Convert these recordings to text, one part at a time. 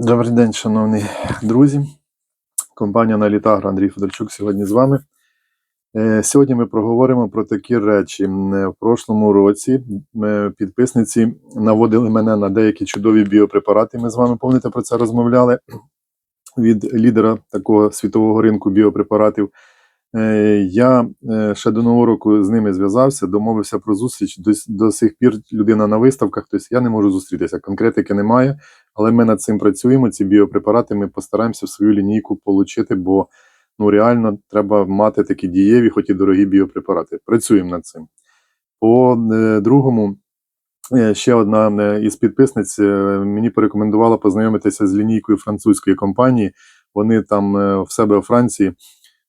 Добрий день, шановні друзі. Компанія Налітагра Андрій Федорчук сьогодні з вами. Е, Сьогодні ми проговоримо про такі речі. Е, В прошлому році е, підписниці наводили мене на деякі чудові біопрепарати. Ми з вами повністю про це розмовляли від лідера такого світового ринку біопрепаратів. Е, Я е, ще до нового року з ними зв'язався, домовився про зустріч. До, до сих пір людина на виставках, тобто я не можу зустрітися. Конкретики немає, але ми над цим працюємо. Ці біопрепарати ми постараємося в свою лінійку отримати, бо ну реально треба мати такі дієві, хоч і дорогі біопрепарати. Працюємо над цим. По е, другому, ще одна із підписниць мені порекомендувала познайомитися з лінійкою французької компанії. Вони там в себе у Франції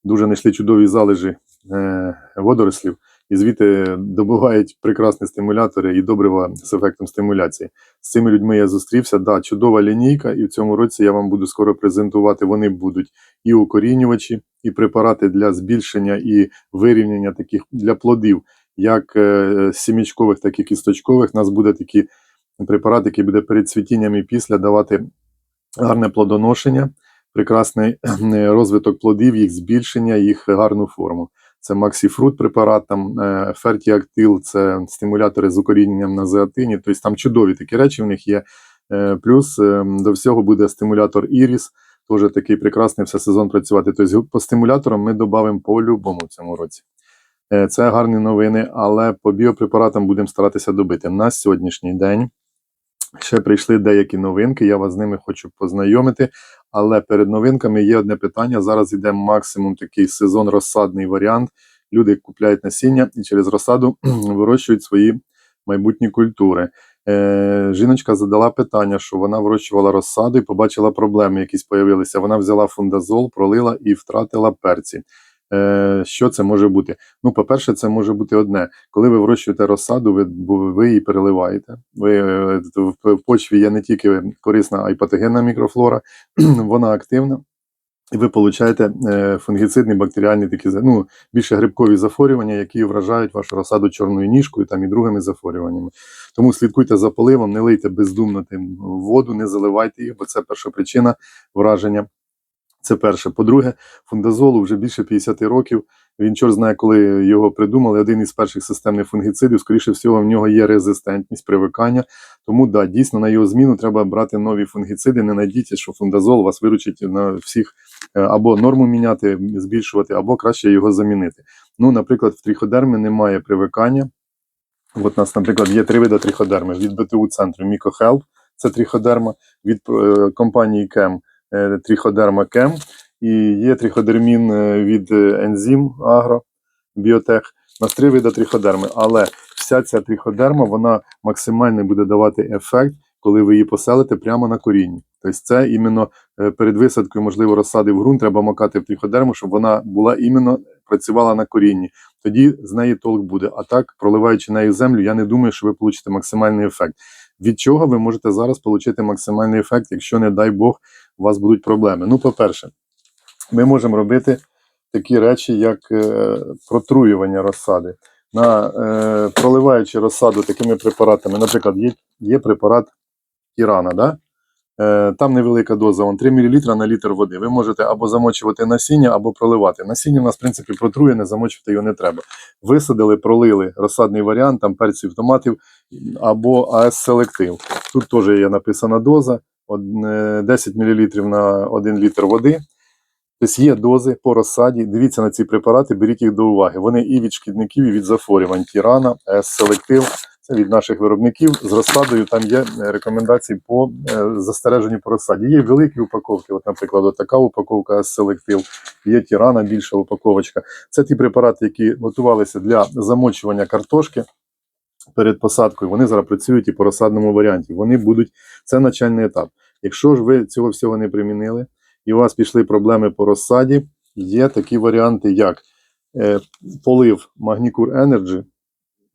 дуже знайшли чудові залежі е, водорослів, і звідти добувають прекрасні стимулятори і добрива з ефектом стимуляції. З цими людьми я зустрівся. Да, чудова лінійка, і в цьому році я вам буду скоро презентувати. Вони будуть і укорінювачі, і препарати для збільшення і вирівняння таких для плодів, як е, сімічкових, так і кісточкових. У нас буде такі препарат, який буде перед цвітінням і після давати гарне плодоношення, прекрасний е, розвиток плодів, їх збільшення, їх гарну форму. Це Максіфрут препарат, там е, Фертіактил, це стимулятори з укоріненням на зеатині. Тобто там чудові такі речі в них є. Е, Плюс е, до всього буде стимулятор Іріс, теж такий прекрасний все сезон працювати. Тобто по стимуляторам ми додамо по-любому в цьому році. Е, Це гарні новини, але по біопрепаратам будемо старатися добити. На сьогоднішній день ще прийшли деякі новинки, я вас з ними хочу познайомити. Але перед новинками є одне питання. Зараз йде максимум такий сезон розсадний варіант. Люди купляють насіння і через розсаду вирощують свої майбутні культури. Е, жіночка задала питання, що вона вирощувала розсаду і побачила проблеми, якісь появилися. Вона взяла фундазол, пролила і втратила перці. Е, що це може бути? Ну, по-перше, це може бути одне. Коли ви вирощуєте розсаду, ви, ви її переливаєте. Ви, е, в, почві є не тільки корисна, а й патогенна мікрофлора, вона активна. І ви получаєте е, фунгіцидні бактеріальні такі ну, більше грибкові захворювання, які вражають вашу розсаду чорною ніжкою там і другими захворюваннями. Тому слідкуйте за поливом, не лийте бездумно тим воду, не заливайте їх, бо це перша причина враження. Це перше. По-друге, фундазолу вже більше 50 років. Він чор знає, коли його придумали. Один із перших системних фунгіцидів. Скоріше всього, в нього є резистентність, привикання. Тому да, дійсно на його зміну треба брати нові фунгіциди. Не надійтесь, що фундазол вас виручить на всіх е, або норму міняти, збільшувати, або краще його замінити. Ну, наприклад, в тріходерми немає привикання. От у нас, наприклад, є три види тріходерми від БТУ центру Мікохелп, це тріходерма, від е, компанії Кем тріходерма Кем, і є тріходермін е, від е, Ензім Агро Біотех. Нас три види тріходерми, але вся ця тріходерма вона максимально буде давати ефект, коли ви її поселите прямо на корінні. Тобто це іменно е, перед висадкою, можливо, розсади в ґрунт, треба макати в тріходерму, щоб вона була іменно працювала на корінні. Тоді з неї толк буде. А так, проливаючи нею землю, я не думаю, що ви получите максимальний ефект. Від чого ви можете зараз отримати максимальний ефект, якщо, не дай Бог, у вас будуть проблеми? Ну, по-перше, ми можемо робити такі речі, як е, протруювання розсади. На, е, проливаючи розсаду такими препаратами, наприклад, є, є препарат Ірана, да? Е, там невелика доза, он 3 мл на літр води. Ви можете або замочувати насіння, або проливати. Насіння у нас, в принципі, протруєне, замочувати його не треба. Висадили, пролили розсадний варіант, там перців, томатів або АС-селектив. Тут теж є написана доза, е, 10 мл на 1 літр води. Тобто є дози по розсаді. Дивіться на ці препарати, беріть їх до уваги. Вони і від шкідників, і від захворювань. Тірана, селектив. Від наших виробників. З розсадою там є е, рекомендації по е, застереженню по розсаді. Є великі упаковки. От, наприклад, така упаковка селектив, є тірана, більша упаковочка. Це ті препарати, які готувалися для замочування картошки. Перед посадкою вони зараз працюють і по розсадному варіанті. Вони будуть це начальний етап. Якщо ж ви цього всього не примінили, і у вас пішли проблеми по розсаді, є такі варіанти, як е, полив Magnicure Energy, м,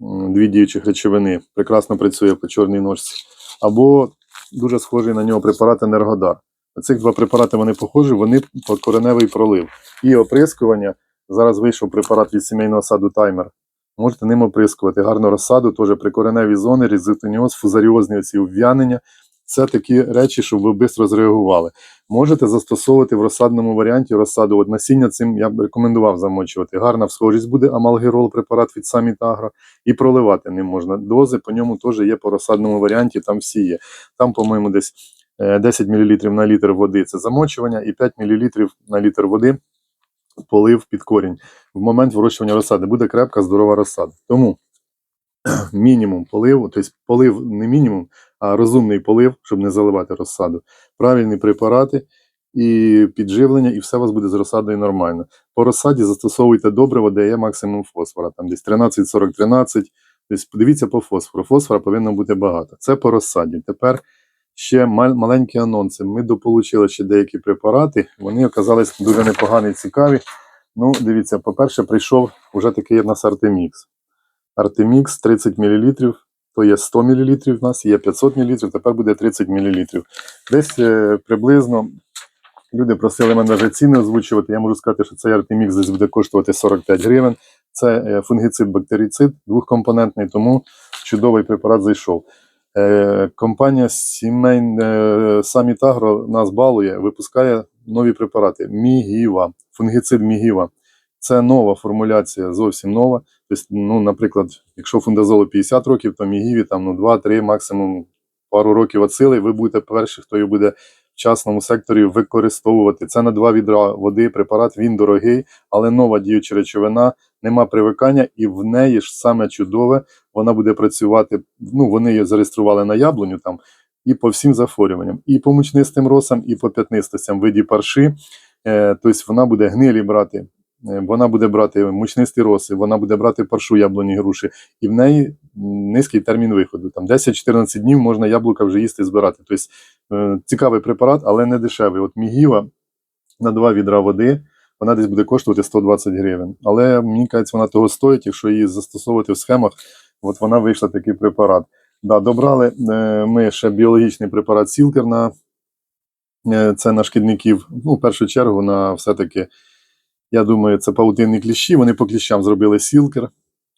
дві діючих речовини, прекрасно працює по чорній ножці, або дуже схожий на нього препарат Енергодар. Цих два препарати вони похожі, вони по кореневий пролив. І оприскування. Зараз вийшов препарат від сімейного саду таймер. Можете ним оприскувати. Гарну розсаду, теж прикореневі зони, різитоніоз, фузаріозні оці ув'янення. Це такі речі, щоб ви швидко зреагували. Можете застосовувати в розсадному варіанті розсаду. От насіння цим я б рекомендував замочувати. Гарна всхожість буде амалгерол, препарат від Саміт Агро, і проливати не можна. Дози по ньому теж є по розсадному варіанті, там всі є. Там, по-моєму, десь е, 10 мл на літр води це замочування, і 5 мл на літр води полив під корінь. В момент вирощування розсади буде крепка, здорова розсада. Тому мінімум поливу, тобто полив не мінімум, а розумний полив, щоб не заливати розсаду. Правильні препарати і підживлення, і все у вас буде з розсадою нормально. По розсаді застосовуйте добриво, де є максимум фосфора, там десь 13-40-13. Тобто подивіться по фосфору. Фосфора повинно бути багато. Це по розсаді. Тепер ще маленькі анонси. Ми дополучили ще деякі препарати. Вони оказались дуже непогані, цікаві. Ну, дивіться, по-перше, прийшов уже такий в нас. Артемікс 30 мл, то є 100 мл в нас, є 500 мл, тепер буде 30 мл. Десь е, приблизно люди просили мене вже ціни озвучувати. Я можу сказати, що цей Артемікс десь буде коштувати 45 гривень. Це е, фунгіцид бактерицид двохкомпонентний, тому чудовий препарат зайшов. Е, компанія е, Агро нас балує, випускає нові препарати. Мігіва, фунгіцид Мігіва. Це нова формуляція, зовсім нова. Тобто, ну, наприклад, якщо фундазолу 50 років, то Мігіві там ну, 2-3, максимум пару років від сили, ви будете перші, хто його буде в частному секторі використовувати. Це на два відра води препарат, він дорогий, але нова діюча речовина, нема привикання, і в неї ж саме чудове, вона буде працювати. Ну, вони її зареєстрували на яблуню там. І по всім захворюванням, і по мучнистим росам, і по п'ятнистостям виді парши. Е, тобто вона буде гнилі брати, вона буде брати мучнисті роси, вона буде брати паршу яблуні груші, і в неї низький термін виходу. Там 10-14 днів можна яблука вже їсти збирати. Тобто е, цікавий препарат, але не дешевий. От Мігіва на два відра води. Вона десь буде коштувати 120 гривень. Але мені кажеться, вона того стоїть, якщо її застосовувати в схемах, от вона вийшла такий препарат. Да, добрали е, ми ще біологічний препарат Сілкер на е, це на шкідників. Ну, в першу чергу, на все-таки, я думаю, це паутинні кліщі. Вони по кліщам зробили сілкер.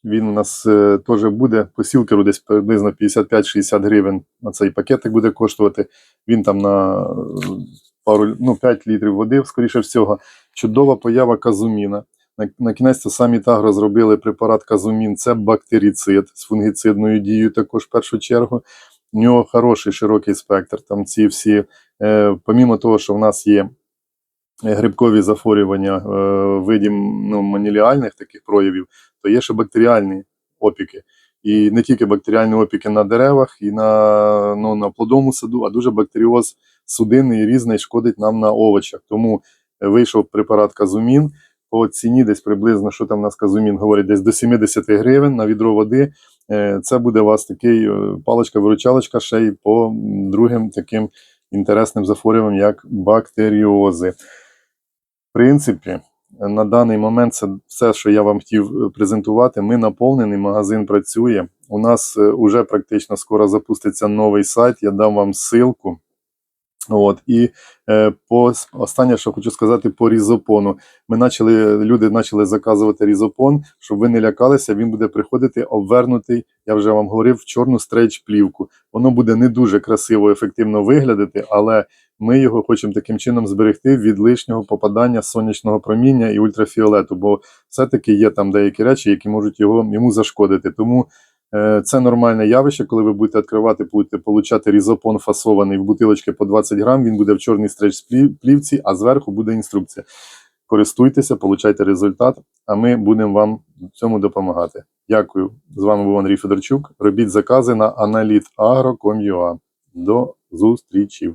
Він у нас е, теж буде по сілкеру десь приблизно 55-60 гривень. На цей пакетик буде коштувати. Він там на е, пару, ну, 5 літрів води, скоріше всього. Чудова поява казуміна. На, на кінець самі Тагро зробили препарат казумін. Це бактерицид з фунгіцидною дією, також в першу чергу. У нього хороший широкий спектр. Там ці всі, е, помімо того, що в нас є грибкові захворювання е, видів ну, маніліальних таких проявів, то є ще бактеріальні опіки. І не тільки бактеріальні опіки на деревах і на, ну, на плодовому саду, а дуже бактеріоз судинний і різний шкодить нам на овочах. Тому вийшов препарат казумін по ціні десь приблизно, що там у нас казумін говорить, десь до 70 гривень на відро води. Е, Це буде у вас такий е, паличка-виручалочка ще й по другим таким інтересним захворюванням, як бактеріози. Принципі, на даний момент це все, що я вам хотів е, презентувати. Ми наповнений, магазин працює. У нас вже практично скоро запуститься новий сайт. Я дам вам ссылку. От і е, по останнє, що хочу сказати, по різопону. Ми почали, люди почали заказувати різопон, щоб ви не лякалися. Він буде приходити обвернутий. Я вже вам говорив в чорну стрейч плівку. Воно буде не дуже красиво, ефективно виглядати, але ми його хочемо таким чином зберегти від лишнього попадання сонячного проміння і ультрафіолету, бо все-таки є там деякі речі, які можуть його йому зашкодити. Тому Це нормальне явище, коли ви будете відкривати, будете получати різопон фасований в бутилочки по 20 грам, він буде в чорній стреч плівці, а зверху буде інструкція. Користуйтеся, получайте результат, а ми будемо вам в цьому допомагати. Дякую. З вами був Андрій Федорчук. Робіть закази на analit.agro.com.ua. До зустрічі!